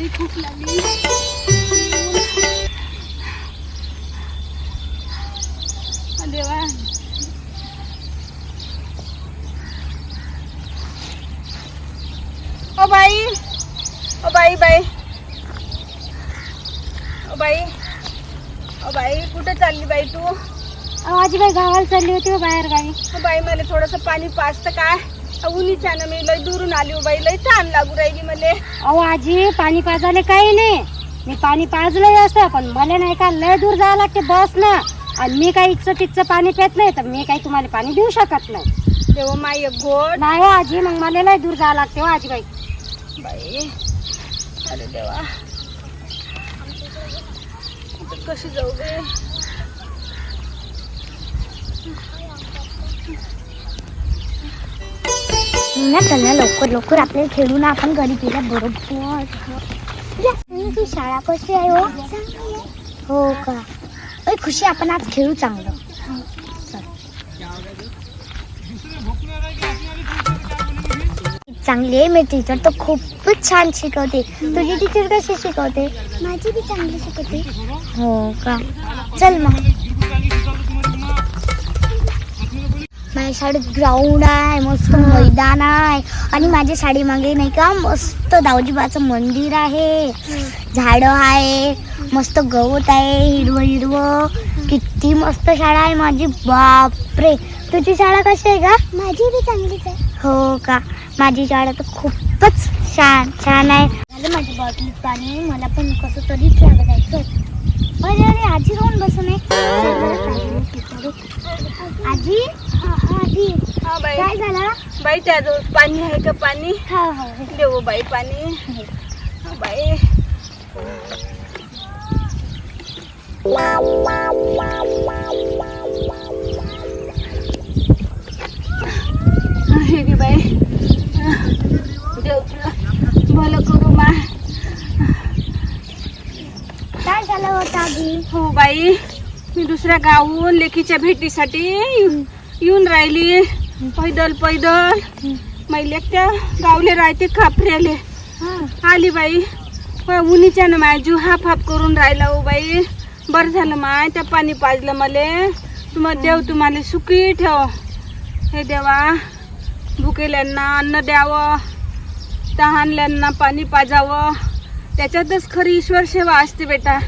आणि खूप लागली. देवा. O by. ओ बाई बाई. O by. ओ बाई कुठे चालली बाई तू? ओ आजीबाई गावाला चालली होती हो बाहेर गावी बाई मला थोडस पाणी पाजतं काय उन्हीच्या ना मी लय दुरून आली हो बाई लय छान लागू राहिली मले. अहो आजी पाणी पाजायला काही नाही. मी पाणी पाजलंय असं पण मला नाही का लय दूर जावं लागते बस ना आणि मी काही इच्छं तिथचं पाणी पित नाही तर मी काही तुम्हाला पाणी देऊ शकत नाही. तेव्हा माय एक घोट नाही हो आजी मग मला लय दूर जावं लागते हो आजीबाई. बाई अरे देवा. आता कशी जाऊ बे ना चल लवकर लवकर आपल्याला खेळू ना आपण घरी गेल्या बरोबर. ती शाळा कशी आहे हो? हो का? खुशी आपण आज खेळू चांगलं. चांगली आहे मी टीचर तर खूपच छान शिकवते. तुझी टीचर कशी शिकवते? माझी बी चांगली शिकवते. हो का? चल मग. माझ्या शाळेत ग्राउंड आहे मस्त मैदान आहे. आणि माझ्या शाळेमागे नाही का मस्त दावजीबाचं मंदिर आहे. झाडं आहे मस्त गवत आहे हिरवं हिरवं. किती मस्त शाळा आहे माझी. बापरे. तुझी शाळा कशी आहे का माझी बी चांगलीच आहे. हो का? माझी शाळा तर खूपच छान छान आहे. झालं माझी बॉटलीत पाणी. मला पण कसं तरीच लागत आहे अरे अरे आजी राहून बसून आजी हा, हा, आजी हा बाई काय बाई त्याजवळ पाणी आहे का पाणी? हा हा. देऊ बाई पाणी. हा, बाई. हे बाई? देव तुला भलं करू मा काय झालं होतं आजी हो बाई मी दुसऱ्या गावून लेकीच्या भेटीसाठी येऊन राहिली. पैदल पैदल. मैले त्या गावले राहते खापऱ्याले. आली बाई. उनीच्या ना माय जीव हाफ हाफ करून राहिला हो बाई. बरं झालं माय त्या पाणी पाजलं मले. तुम्हाला देव तुम्हाला सुखी ठेव. हे देवा भुकेल्यांना अन्न द्यावं. तहानल्यांना पाणी पाजावं. त्याच्यातच खरी ईश्वर सेवा असते बेटा.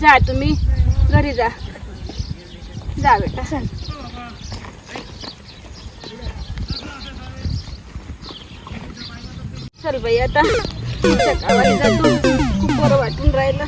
जा तुम्ही घरी जा. जा बेटा. सांग चल बाई आता तुमच्या गावाला जातो खूप बरं वाटून राहिलं